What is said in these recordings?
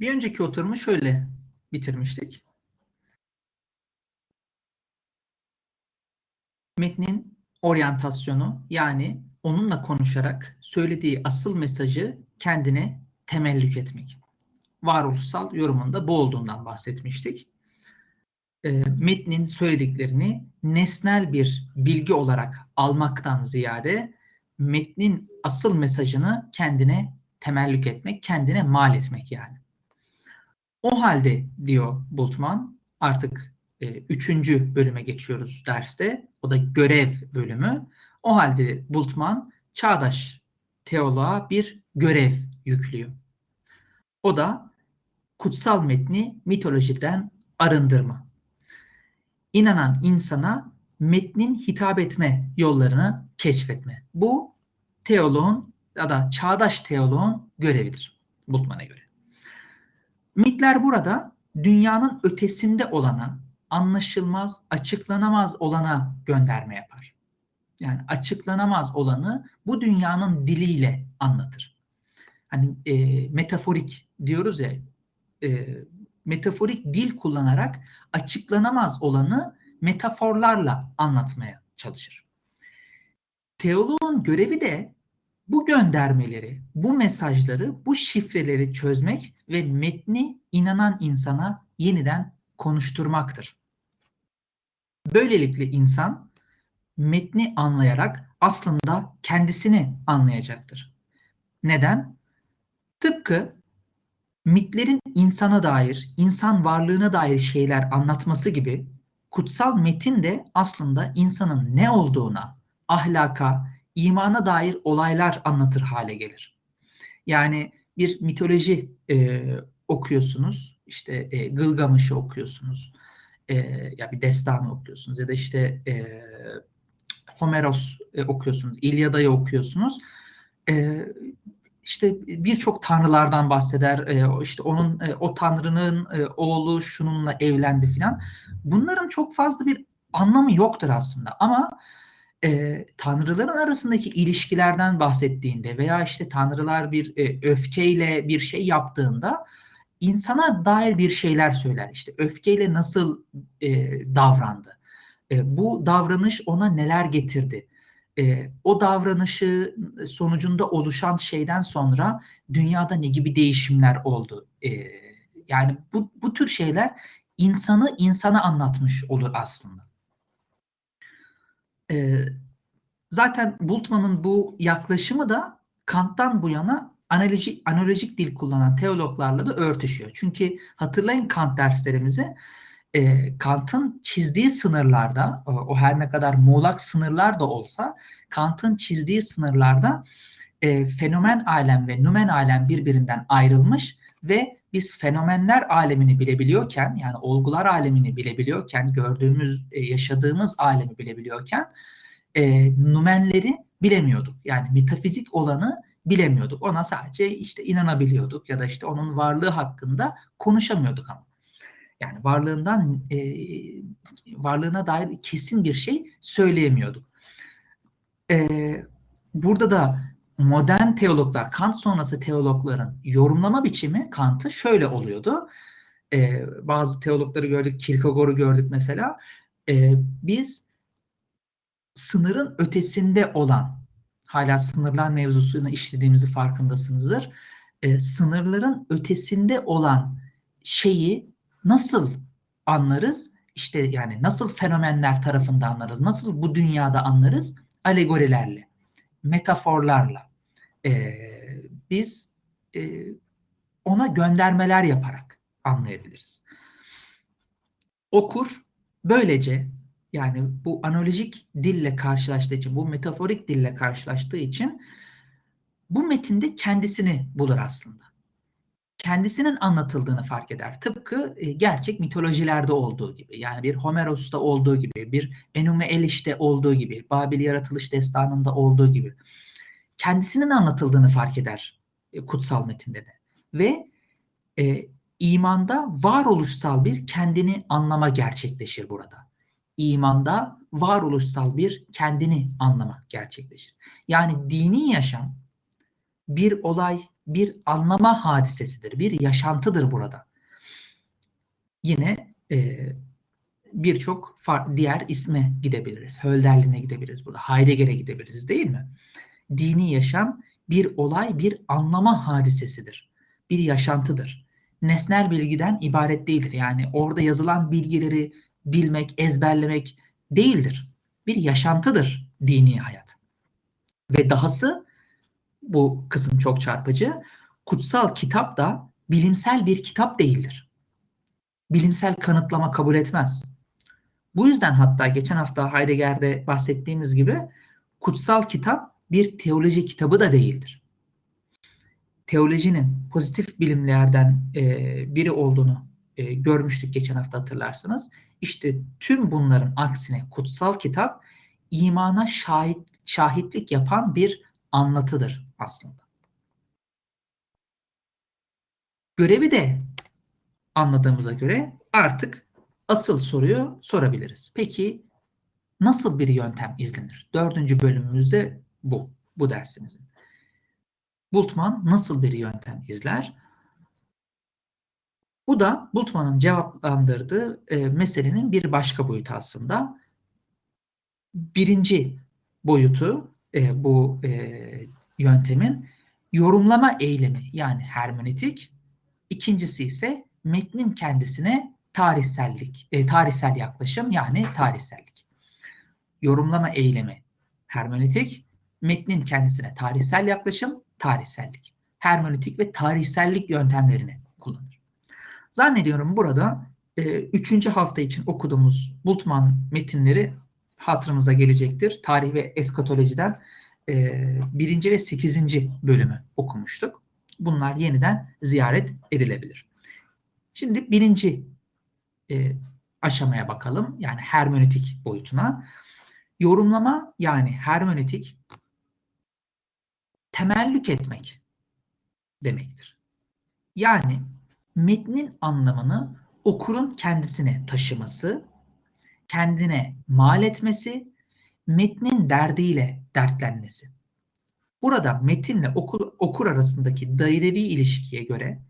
Bir önceki oturumu şöyle bitirmiştik. Metnin oryantasyonu yani onunla konuşarak söylediği asıl mesajı kendine temellük etmek. Varoluşsal yorumunda bu olduğundan bahsetmiştik. E, metnin söylediklerini nesnel bir bilgi olarak almaktan ziyade metnin asıl mesajını kendine temellük etmek, kendine mal etmek yani. O halde diyor Bultmann artık e, üçüncü bölüme geçiyoruz derste. O da görev bölümü. O halde Bultmann çağdaş teoloğa bir görev yüklüyor. O da kutsal metni mitolojiden arındırma. İnanan insana metnin hitap etme yollarını keşfetme. Bu teoloğun ya da çağdaş teoloğun görevidir Bultmann'a göre. Mitler burada dünyanın ötesinde olana, anlaşılmaz, açıklanamaz olana gönderme yapar. Yani açıklanamaz olanı bu dünyanın diliyle anlatır. Hani e, metaforik diyoruz ya, e, metaforik dil kullanarak açıklanamaz olanı metaforlarla anlatmaya çalışır. Teoloğun görevi de bu göndermeleri, bu mesajları, bu şifreleri çözmek ve metni inanan insana yeniden konuşturmaktır. Böylelikle insan metni anlayarak aslında kendisini anlayacaktır. Neden? Tıpkı mitlerin insana dair, insan varlığına dair şeyler anlatması gibi kutsal metin de aslında insanın ne olduğuna, ahlaka, imana dair olaylar anlatır hale gelir. Yani bir mitoloji e, okuyorsunuz, işte e, Gılgamış'ı okuyorsunuz, e, ya bir destan okuyorsunuz ya da işte e, Homeros e, okuyorsunuz, İlyada'yı okuyorsunuz. E, işte birçok tanrılardan bahseder. E, işte onun e, o tanrının e, oğlu şununla evlendi filan. Bunların çok fazla bir anlamı yoktur aslında ama e, tanrıların arasındaki ilişkilerden bahsettiğinde veya işte tanrılar bir e, öfkeyle bir şey yaptığında insana dair bir şeyler söyler. İşte öfkeyle nasıl e, davrandı? E, bu davranış ona neler getirdi? E, o davranışı sonucunda oluşan şeyden sonra dünyada ne gibi değişimler oldu? E, yani bu, bu tür şeyler insanı insana anlatmış olur aslında. E, zaten Bultmann'ın bu yaklaşımı da Kant'tan bu yana analojik, analojik dil kullanan teologlarla da örtüşüyor. Çünkü hatırlayın Kant derslerimizi e, Kant'ın çizdiği sınırlarda o, o her ne kadar muğlak sınırlar da olsa Kant'ın çizdiği sınırlarda e, fenomen alem ve numen alem birbirinden ayrılmış ve biz fenomenler alemini bilebiliyorken yani olgular alemini bilebiliyorken gördüğümüz e, yaşadığımız alemi bilebiliyorken e, numenleri bilemiyorduk. Yani metafizik olanı bilemiyorduk. Ona sadece işte inanabiliyorduk ya da işte onun varlığı hakkında konuşamıyorduk ama. Yani varlığından e, varlığına dair kesin bir şey söyleyemiyorduk. E, burada da modern teologlar, Kant sonrası teologların yorumlama biçimi Kant'ı şöyle oluyordu. E, bazı teologları gördük, Kierkegaard'u gördük mesela. E, biz sınırın ötesinde olan, hala sınırlar mevzusunu işlediğimizi farkındasınızdır. E, sınırların ötesinde olan şeyi nasıl anlarız? İşte yani nasıl fenomenler tarafında anlarız? Nasıl bu dünyada anlarız? Alegorilerle, metaforlarla. E, biz e, ona göndermeler yaparak anlayabiliriz. Okur böylece yani bu analojik dille karşılaştığı için, bu metaforik dille karşılaştığı için bu metinde kendisini bulur aslında. Kendisinin anlatıldığını fark eder. Tıpkı e, gerçek mitolojilerde olduğu gibi. Yani bir Homeros'ta olduğu gibi, bir Enume Elish'te olduğu gibi, Babil Yaratılış Destanı'nda olduğu gibi. Kendisinin anlatıldığını fark eder e, kutsal metinde de. Ve e, imanda varoluşsal bir kendini anlama gerçekleşir burada imanda varoluşsal bir kendini anlamak gerçekleşir. Yani dini yaşam bir olay, bir anlama hadisesidir, bir yaşantıdır burada. Yine e, birçok diğer isme gidebiliriz. Hölderlin'e gidebiliriz burada. Heidegger'e gidebiliriz değil mi? Dini yaşam bir olay, bir anlama hadisesidir. Bir yaşantıdır. Nesnel bilgiden ibaret değildir. Yani orada yazılan bilgileri bilmek, ezberlemek değildir. Bir yaşantıdır dini hayat. Ve dahası bu kısım çok çarpıcı. Kutsal kitap da bilimsel bir kitap değildir. Bilimsel kanıtlama kabul etmez. Bu yüzden hatta geçen hafta Heidegger'de bahsettiğimiz gibi kutsal kitap bir teoloji kitabı da değildir. Teolojinin pozitif bilimlerden e, biri olduğunu e, görmüştük geçen hafta hatırlarsınız. İşte tüm bunların aksine kutsal kitap imana şahit, şahitlik yapan bir anlatıdır aslında. Görevi de anladığımıza göre artık asıl soruyu sorabiliriz. Peki nasıl bir yöntem izlenir? Dördüncü bölümümüzde bu, bu dersimizin. Bultmann nasıl bir yöntem izler? Bu da Bultmann'ın cevaplandırdığı e, meselenin bir başka boyutu aslında. Birinci boyutu e, bu e, yöntemin yorumlama eylemi yani hermeneutik. İkincisi ise metnin kendisine tarihsellik, e, tarihsel yaklaşım yani tarihsellik. Yorumlama eylemi hermeneutik, metnin kendisine tarihsel yaklaşım, tarihsellik. Hermeneutik ve tarihsellik yöntemlerini kullanır. Zannediyorum burada e, üçüncü hafta için okuduğumuz Bultmann metinleri hatırımıza gelecektir. Tarih ve eskatolojiden e, birinci ve sekizinci bölümü okumuştuk. Bunlar yeniden ziyaret edilebilir. Şimdi birinci e, aşamaya bakalım. Yani hermeneutik boyutuna. Yorumlama yani hermeneutik temellük etmek demektir. Yani metnin anlamını okurun kendisine taşıması, kendine mal etmesi, metnin derdiyle dertlenmesi. Burada metinle okur, okur arasındaki dairevi ilişkiye göre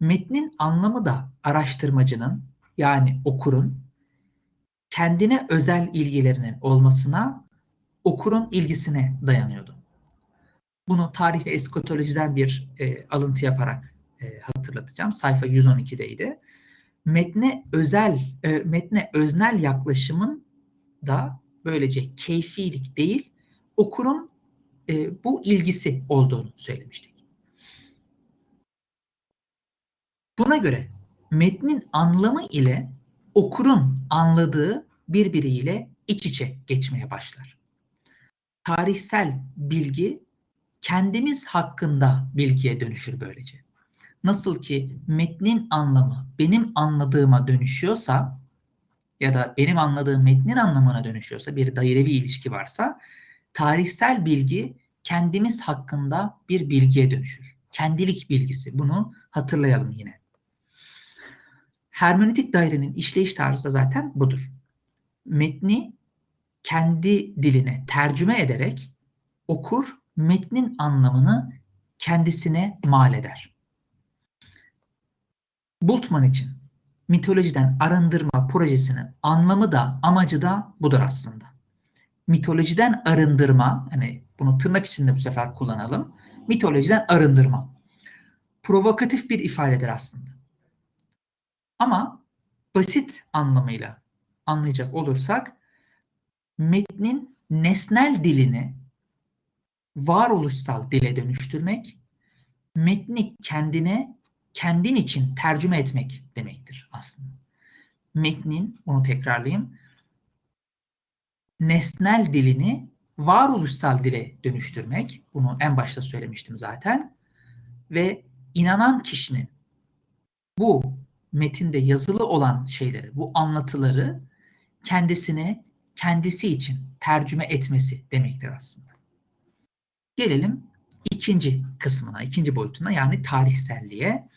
metnin anlamı da araştırmacının yani okurun kendine özel ilgilerinin olmasına okurun ilgisine dayanıyordu. Bunu tarih ve eskatolojiden bir e, alıntı yaparak e, hatırlatacağım. Sayfa 112'deydi. Metne özel, e, metne öznel yaklaşımın da böylece keyfilik değil, okurun e, bu ilgisi olduğunu söylemiştik. Buna göre metnin anlamı ile okurun anladığı birbiriyle iç içe geçmeye başlar. Tarihsel bilgi kendimiz hakkında bilgiye dönüşür böylece. Nasıl ki metnin anlamı benim anladığıma dönüşüyorsa ya da benim anladığım metnin anlamına dönüşüyorsa bir dairevi ilişki varsa tarihsel bilgi kendimiz hakkında bir bilgiye dönüşür. Kendilik bilgisi. Bunu hatırlayalım yine. Hermeneutik dairenin işleyiş tarzı da zaten budur. Metni kendi diline tercüme ederek okur metnin anlamını kendisine mal eder. Bultmann için mitolojiden arındırma projesinin anlamı da amacı da budur aslında. Mitolojiden arındırma, hani bunu tırnak içinde bu sefer kullanalım. Mitolojiden arındırma. Provokatif bir ifadedir aslında. Ama basit anlamıyla anlayacak olursak metnin nesnel dilini varoluşsal dile dönüştürmek, metni kendine kendin için tercüme etmek demektir aslında. Metnin, onu tekrarlayayım, nesnel dilini varoluşsal dile dönüştürmek, bunu en başta söylemiştim zaten, ve inanan kişinin bu metinde yazılı olan şeyleri, bu anlatıları kendisine, kendisi için tercüme etmesi demektir aslında. Gelelim ikinci kısmına, ikinci boyutuna yani tarihselliğe.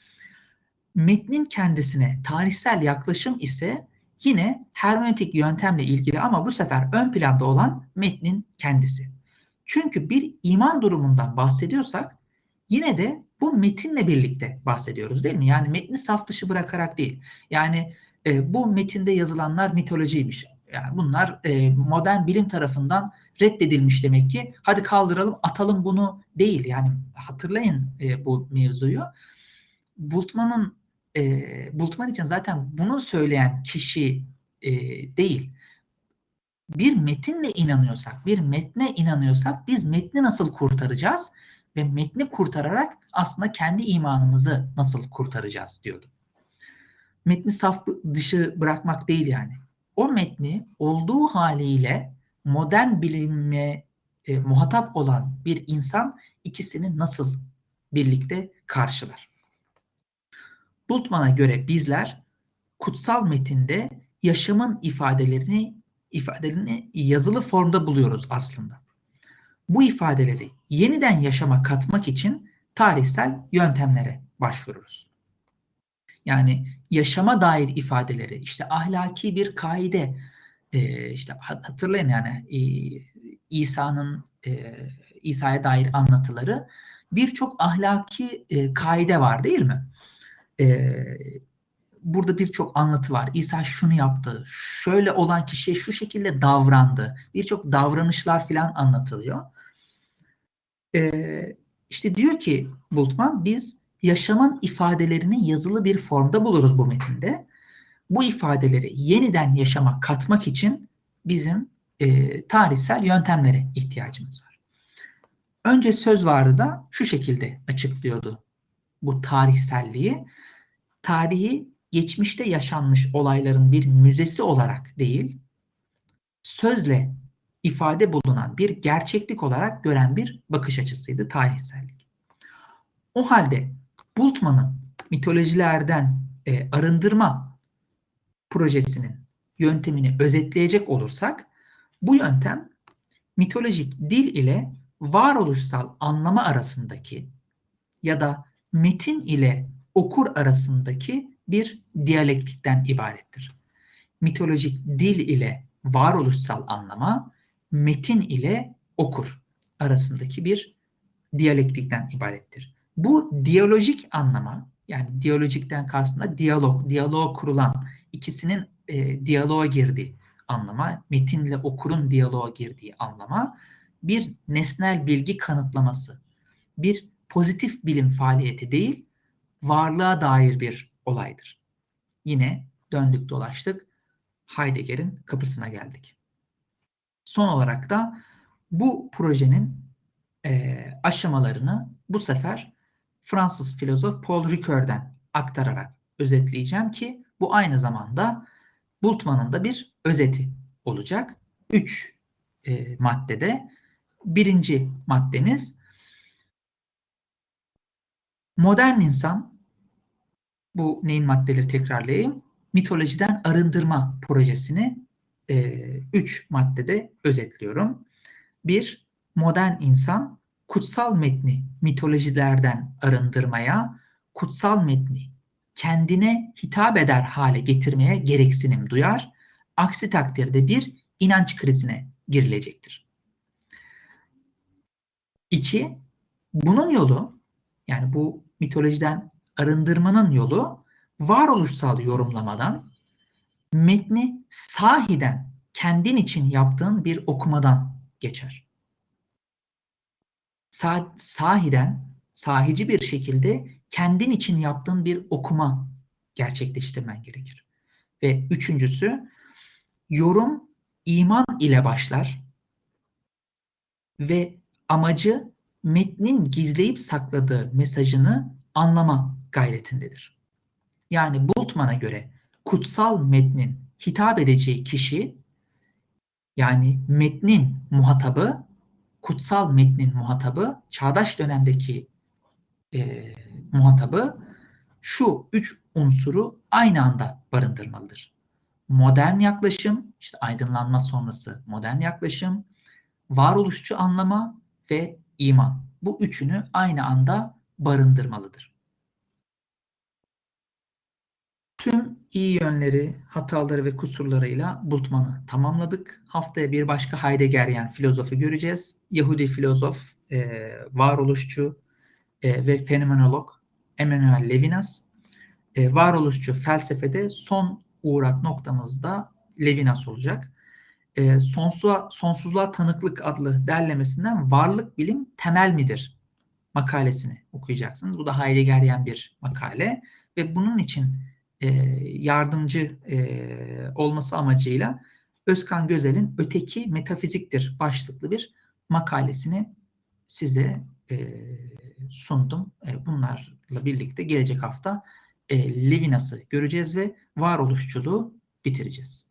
Metnin kendisine tarihsel yaklaşım ise yine hermeneutik yöntemle ilgili ama bu sefer ön planda olan metnin kendisi. Çünkü bir iman durumundan bahsediyorsak yine de bu metinle birlikte bahsediyoruz değil mi? Yani metni saf dışı bırakarak değil. Yani e, bu metinde yazılanlar mitolojiymiş. Yani bunlar e, modern bilim tarafından reddedilmiş demek ki. Hadi kaldıralım, atalım bunu değil. Yani hatırlayın e, bu mevzuyu. Bultmann'ın e, Bultmann için zaten bunu söyleyen kişi e, değil. Bir metinle inanıyorsak, bir metne inanıyorsak biz metni nasıl kurtaracağız? Ve metni kurtararak aslında kendi imanımızı nasıl kurtaracağız diyordu. Metni saf dışı bırakmak değil yani. O metni olduğu haliyle modern bilime e, muhatap olan bir insan ikisini nasıl birlikte karşılar? Bultmann'a göre bizler kutsal metinde yaşamın ifadelerini ifadelerini yazılı formda buluyoruz aslında. Bu ifadeleri yeniden yaşama katmak için tarihsel yöntemlere başvururuz. Yani yaşama dair ifadeleri, işte ahlaki bir kaide, e, işte hatırlayın yani e, İsa'nın e, İsa'ya dair anlatıları birçok ahlaki e, kaide var değil mi? E, burada birçok anlatı var. İsa şunu yaptı, şöyle olan kişiye şu şekilde davrandı. Birçok davranışlar filan anlatılıyor. Ee, işte diyor ki Bultmann biz yaşamın ifadelerini yazılı bir formda buluruz bu metinde. Bu ifadeleri yeniden yaşama katmak için bizim e, tarihsel yöntemlere ihtiyacımız var. Önce söz vardı da şu şekilde açıklıyordu bu tarihselliği. Tarihi geçmişte yaşanmış olayların bir müzesi olarak değil, sözle ifade bulunan bir gerçeklik olarak gören bir bakış açısıydı tarihsellik. O halde Bultmann'ın mitolojilerden e, arındırma projesinin yöntemini özetleyecek olursak bu yöntem mitolojik dil ile varoluşsal anlama arasındaki ya da metin ile okur arasındaki bir diyalektikten ibarettir. Mitolojik dil ile varoluşsal anlama, metin ile okur arasındaki bir diyalektikten ibarettir. Bu diyalojik anlama, yani diyalojikten kastında diyalog, diyalog kurulan ikisinin e, diyaloğa girdiği anlama, metinle okurun diyaloğa girdiği anlama bir nesnel bilgi kanıtlaması, bir pozitif bilim faaliyeti değil, varlığa dair bir olaydır. Yine döndük dolaştık Heidegger'in kapısına geldik. Son olarak da bu projenin e, aşamalarını bu sefer Fransız filozof Paul Ricoeur'den aktararak özetleyeceğim ki bu aynı zamanda Bultmann'ın da bir özeti olacak. Üç e, maddede. Birinci maddemiz modern insan bu neyin maddeleri tekrarlayayım. Mitolojiden arındırma projesini e, üç maddede özetliyorum. Bir, modern insan kutsal metni mitolojilerden arındırmaya, kutsal metni kendine hitap eder hale getirmeye gereksinim duyar. Aksi takdirde bir inanç krizine girilecektir. İki, bunun yolu yani bu mitolojiden arındırmanın yolu varoluşsal yorumlamadan metni sahiden kendin için yaptığın bir okumadan geçer. Sa sahiden, sahici bir şekilde kendin için yaptığın bir okuma gerçekleştirmen gerekir. Ve üçüncüsü, yorum iman ile başlar ve amacı metnin gizleyip sakladığı mesajını anlama gayretindedir. Yani Bultmann'a göre kutsal metnin hitap edeceği kişi yani metnin muhatabı, kutsal metnin muhatabı, çağdaş dönemdeki e, muhatabı şu üç unsuru aynı anda barındırmalıdır. Modern yaklaşım, işte aydınlanma sonrası modern yaklaşım, varoluşçu anlama ve iman. Bu üçünü aynı anda barındırmalıdır. Tüm iyi yönleri, hataları ve kusurlarıyla Bultmann'ı tamamladık. Haftaya bir başka Heideggerian filozofu göreceğiz. Yahudi filozof, e, varoluşçu, e, ve fenomenolog Emmanuel Levinas. E, varoluşçu felsefede son uğrak noktamızda Levinas olacak. E, Sonsuzluğa, Sonsuzluğa Tanıklık adlı derlemesinden Varlık Bilim Temel Midir makalesini okuyacaksınız. Bu da Heideggerian bir makale ve bunun için e, yardımcı e, olması amacıyla Özkan Gözel'in Öteki Metafiziktir başlıklı bir makalesini size e, sundum. E, bunlarla birlikte gelecek hafta e, Levinas'ı göreceğiz ve varoluşçuluğu bitireceğiz.